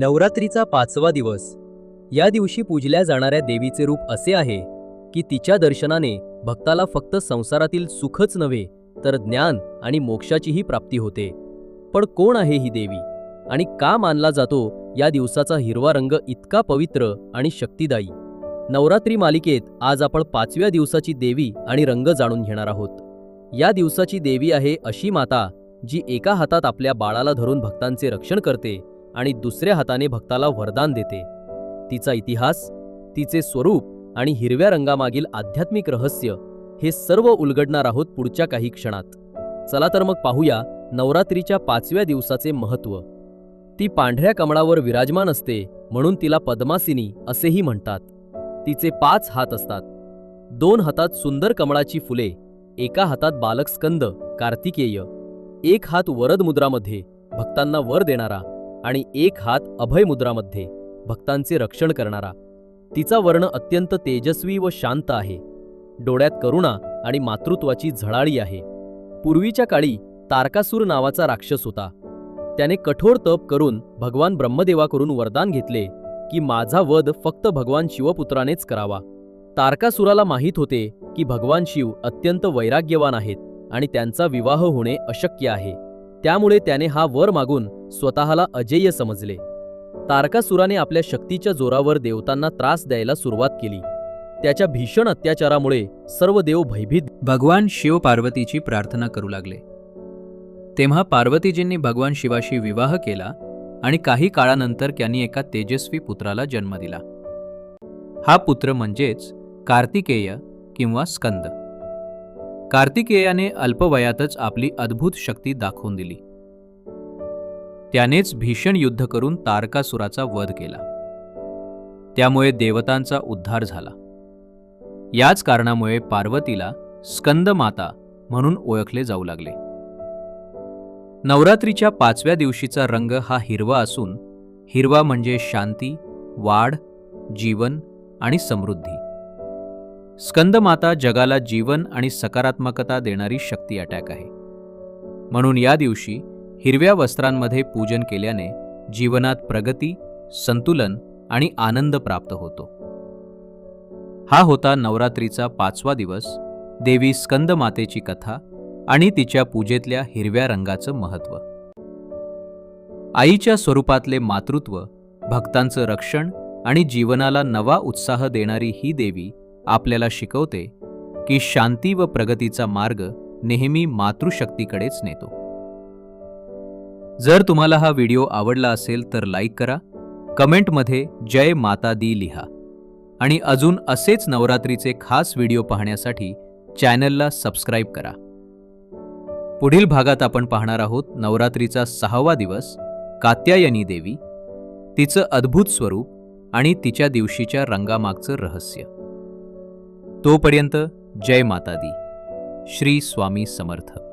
नवरात्रीचा पाचवा दिवस. या दिवशी पूजल्या जाणाऱ्या देवीचे रूप असे आहे की तिच्या दर्शनाने भक्ताला फक्त संसारातील सुखच नव्हे तर ज्ञान आणि मोक्षाचीही प्राप्ती होते. पण कोण आहे ही देवी? आणि का मानला जातो या दिवसाचा हिरवा रंग इतका पवित्र आणि शक्तिदायी? नवरात्री मालिकेत आज आपण पाचव्या दिवसाची देवी आणि रंग जाणून घेणार आहोत. या दिवसाची देवी आहे अशी माता जी एका हातात आपल्या बाळाला धरून भक्तांचे रक्षण करते आणि दुसऱ्या हाताने भक्ताला वरदान देते. तिचा इतिहास तिचे स्वरूप आणि हिरव्या रंगामागील आध्यात्मिक रहस्य हे सर्व उलगडणार आहोत पुढच्या काही क्षणात. चला तर मग पाहूया नवरात्रीच्या पाचव्या दिवसाचे महत्त्व. ती पांढऱ्या कमळावर विराजमान असते म्हणून तिला पद्मासिनी असेही म्हणतात. तिचे पाच हात असतात. दोन हातात सुंदर कमळाची फुले एका हातात बालक स्कंद कार्तिकेय. एक हात वरद मुद्रामध्ये भक्तांना वर देणारा आणि एक हात अभय मुद्रामध्ये भक्तांचे रक्षण करणारा. तिचा वर्ण अत्यंत तेजस्वी व शांत आहे. डोळ्यात करुणा आणि मातृत्वाची झळाळी आहे. पूर्वीच्या काळी तारकासूर नावाचा राक्षस होता. त्याने कठोर तप करून भगवान ब्रह्मदेवाकडून वरदान घेतले की माझा वध फक्त भगवान शिवपुत्रानेच करावा. तारकासुराला माहीत होते की भगवान शिव अत्यंत वैराग्यवान आहेत आणि त्यांचा विवाह होणे अशक्य आहे. त्यामुळे त्याने हा वर मागून स्वतःला अजेय समजले. तारकासुराने आपल्या शक्तीच्या जोरावर देवतांना त्रास द्यायला सुरुवात केली. त्याच्या भीषण अत्याचारामुळे सर्व देव भयभीत भगवान शिव पार्वतीची प्रार्थना करू लागले. तेव्हा पार्वतीजींनी भगवान शिवाशी विवाह केला आणि काही काळानंतर त्यांनी एका तेजस्वी पुत्राला जन्म दिला. हा पुत्र म्हणजेच कार्तिकेय किंवा स्कंद. कार्तिकेयाने अल्पवयातच आपली अद्भुत शक्ती दाखवून दिली. त्यानेच भीषण युद्ध करून तारकासुराचा वध केला. त्यामुळे देवतांचा उद्धार झाला. याच कारणामुळे पार्वतीला स्कंद माता म्हणून ओळखले जाऊ लागले. नवरात्रीच्या पाचव्या दिवशीचा रंग हा हिरवा असून हिरवा म्हणजे शांती वाढ जीवन आणि समृद्धी. स्कंदमाता जगाला जीवन आणि सकारात्मकता देणारी शक्ती अटॅक आहे. म्हणून या दिवशी हिरव्या वस्त्रांमध्ये पूजन केल्याने जीवनात प्रगती संतुलन आणि आनंद प्राप्त होतो. हा होता नवरात्रीचा पाचवा दिवस देवी स्कंदमातेची कथा आणि तिच्या पूजेतल्या हिरव्या रंगाचं महत्त्व. आईच्या स्वरूपातले मातृत्व भक्तांचं रक्षण आणि जीवनाला नवा उत्साह देणारी ही देवी आपल्याला शिकवते की शांती व प्रगतीचा मार्ग नेहमी मातृशक्तीकडेच नेतो. जर तुम्हाला हा व्हिडिओ आवडला असेल तर लाईक करा कमेंटमध्ये जय माता दी लिहा आणि अजून असेच नवरात्रीचे खास व्हिडिओ पाहण्यासाठी चॅनलला सबस्क्राईब करा. पुढील भागात आपण पाहणार आहोत नवरात्रीचा सहावा दिवस कात्यायनी देवी तिचं अद्भुत स्वरूप आणि तिच्या दिवशीच्या रंगामागचं रहस्य. तोपर्यंत जय माता दी श्री स्वामी समर्थ.